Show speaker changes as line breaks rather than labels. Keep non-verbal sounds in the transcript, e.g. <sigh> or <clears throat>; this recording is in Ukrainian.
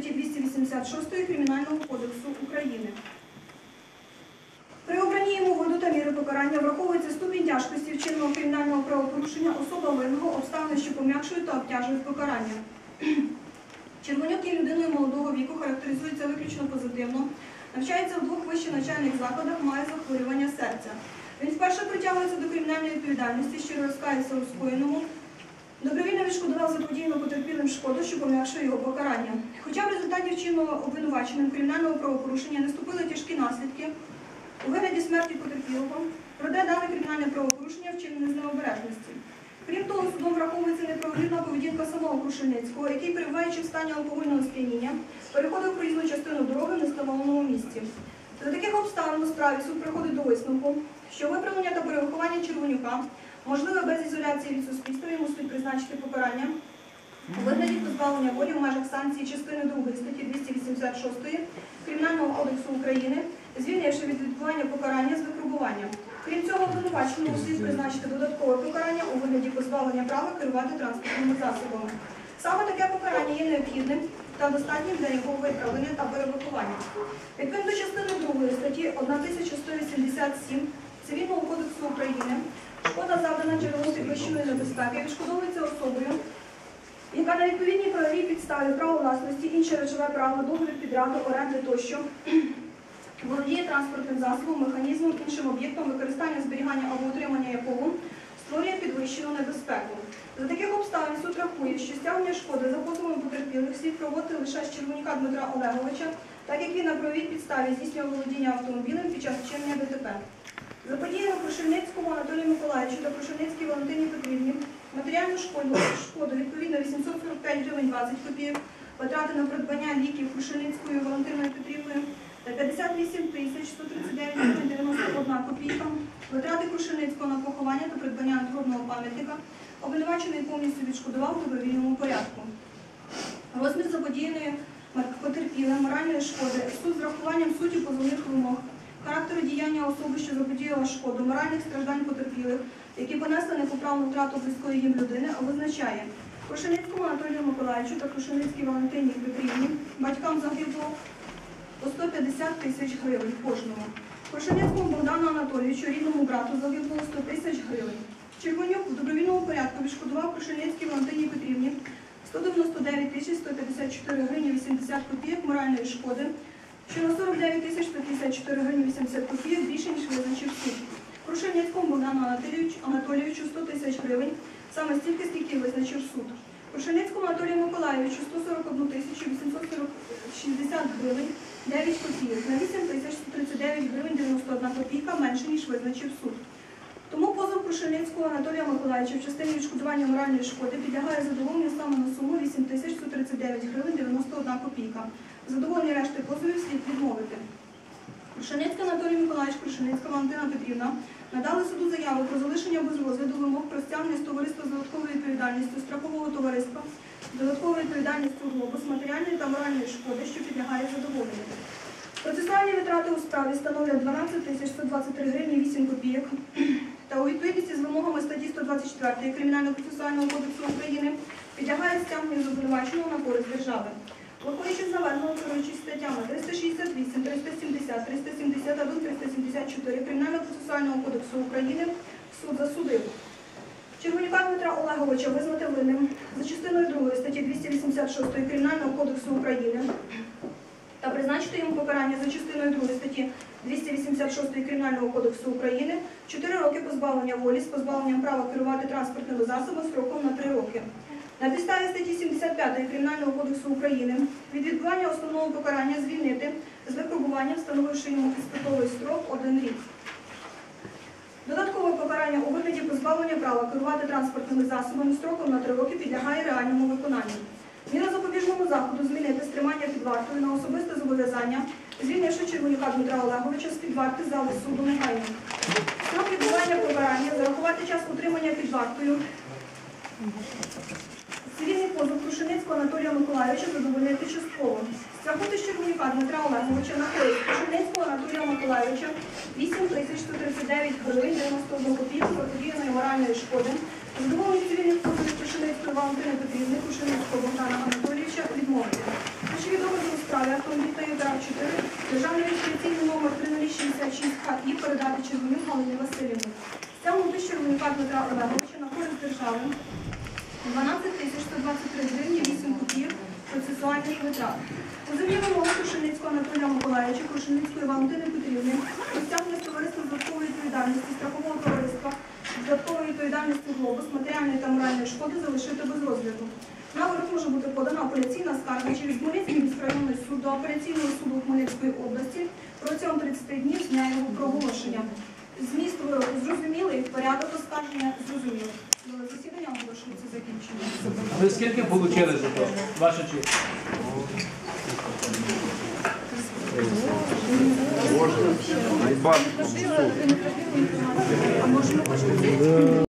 статті 286 Кримінального кодексу України. При обранні йому виду та міри покарання враховується ступінь тяжкості вчиненого кримінального правопорушення, особа винного, обставини, що пом'якшують та обтяжують покарання. <clears throat> Червонюк є людиною молодого віку, характеризується виключно позитивно, навчається в двох вищих навчальних закладах, має захворювання серця. Він вперше притягується до кримінальної відповідальності, щиро розкається у скоєному, добровільно відшкодував заподіяно потерпілим шкоду, що пом'якшує його покарання. Хоча в результаті вчинного обвинуваченим кримінального правопорушення наступили тяжкі наслідки у вигляді смерті потерпілого, проте дане кримінальне правопорушення вчинене з необережності. Крім того, судом враховується неправомірна поведінка самого Крушельницького, який, перебуваючи в стані алкогольного сп'яніння, переходив проїзну частину дороги в нескавленому місці. За таких обставин у справі суд приходить до висновку, що виправлення та перевиховання Червонюка можливе без ізоляції від суспільства, призначити покарання у вигляді позбавлення волі в межах санкції частини 2 статті 286 Кримінального кодексу України, звільнивши від відбування покарання з випробування. Крім цього, обвинуваченому слід призначити додаткове покарання у вигляді позбавлення права керувати транспортними засобами. Саме таке покарання є необхідним та достатнім для його виправлення та перевиховання. Відповідно до частини 2 статті 1187 Цивільного кодексу України, шкода завдана джерелом підвищеної небезпеки відшкодовується особою, яка на відповідній правовій підставі право власності, інше речове право, договір підряду, оренди тощо <clears throat> володіє транспортним засобом, механізмом, іншим об'єктом використання зберігання або утримання якого створює підвищену небезпеку. За таких обставин суд рахує, що стягнення шкоди за позовом потерпілих слід проводити лише з Червоніка Дмитра Олеговича, так як він на правовій підставі здійснював володіння автомобілем під час вчинення ДТП. Заподіяно Крушельницькому Анатолію Миколаївичу та Крушельницькій Валентині Петрівні матеріальну шкоду, шкоду відповідно 845 гривень 20 копійок, витрати на придбання ліків Крушельницькою Валентиною Петрівною та 58 тисяч 139 гривень 91 копійка, витрати Крушельницького на поховання та придбання надгробного пам'ятника, обвинувачений повністю відшкодував в добровільному порядку. Розмір заподіяної потерпілим моральної шкоди, суд з врахуванням суті позовних вимог, характеру діяння особи, що заподіяла шкоду, моральних страждань потерпілих, які понесли непоправну втрату близької їм людини, визначає Крушеницькому Анатолію Миколаївичу та Крушеницькій Валентині Петрівні, батькам загиблого по 150 тисяч гривень кожному. Крушеницькому Богдану Анатолійовичу, рідному брату загиблого 100 тисяч гривень. Червонюк в добровільному порядку відшкодував Крушельницькій Валентині Петрівні 199 тисяч 154 гривні 80 копійок моральної шкоди, що на 49 тисяч 154 гривні 80 копійок більше, ніж визначив суд. Крушельницькому Богдану Анатолійовичу, Анатолійовичу 100 тисяч гривень, саме стільки, скільки визначив суд. Крушельницькому Анатолію Миколаївичу 141 тисячу 860 гривень 9 копійок, на 8 тисяч 139 гривень 91 копійка менше, ніж визначив суд. Тому позов Крушельницького Анатолія Миколаївича в частині відшкодування моральної шкоди підлягає задоволенню саме на суму 8 тисяч 139 гривень 91 копійка. Задоволення решти позовів слід відмовити. Крушельницький Анатолій Миколаївич, Крушельницька Валентина Петрівна надали суду заяву про залишення без розгляду вимог про стягнення з товариства з додатковою відповідальністю страхового товариства, з додатковою відповідальністю глобус, матеріальної та моральної шкоди, що підлягає задоволенню. Процесуальні витрати у справі становлять 12 тисяч 123 гривні 8 копійок та у відповідності з вимогами статті 124 Кримінального процесуального кодексу України підлягає стягненню з обвинуваченого на користь держави. Виходячи з наведеного керуючись статтями 368, 370, 371, 374 Кримінального процесуального кодексу України суд засудив Червоніка Дмитра Олеговича визнати винним за частиною 2 статті 286 Кримінального кодексу України та призначити йому покарання за частиною 2 статті 286 Кримінального кодексу України 4 роки позбавлення волі з позбавленням права керувати транспортними засобами строком на 3 роки. На підставі статті 75 Кримінального кодексу України від відбування основного покарання звільнити з випробуванням, встановивши йому підстатовий строк 1 рік. Додаткове покарання у вигляді позбавлення права керувати транспортними засобами строком на 3 роки підлягає реальному виконанню. Міра запобіжного заходу змінити стримання під вартою на особисте зобов'язання, звільнивши Червонюка Дмитра Олеговича з під варти зали суду негайно. Строк відбування покарання, зарахувати час утримання під вартою. Цивільний позов Крушеницького Анатолія Миколаївича задовольнити частково. Стягнути з Червоніка Дмитра Олеговича на користь Крушеницького Анатолія Миколаївича 8 тисяч 139 гривень 91 копійку заподіяної моральної шкоди. Задоволений цивільних позовів Крушеницької Валентини Петрівни, Крушеницького Богдана Анатолійовича відмовити. Ключові докази порядком від та ЮДРА 4 державний реєстраційний номер 3066 ХІ передати Червонюк Галині Васильівні. Стягнути Червонюка Дмитра Олеговича на користь держави 12 тисяч 123 гривні 8 копійок процесуальних витрат. Позивні вимоги Крушеницького Анатолія Миколаївича, Крушеницької Валентини Петрівни, розтягнення товариства додаткової відповідальності, страхового товариства, додаткової відповідальності «Глобус», матеріальної та моральної шкоди залишити без розгляду. На вирок може бути подана апеляційна скарга через Хмельницький міськрайонний суд до апеляційного суду Хмельницької області протягом 30 днів з дня його проголошення. Зміст вироку зрозумілий, порядок оскарження зрозумілий. Засідання оголошується закінченим.
Ви скільки отримали за то? Ваша честь?
Боже, найбільше.
А може ми хочемо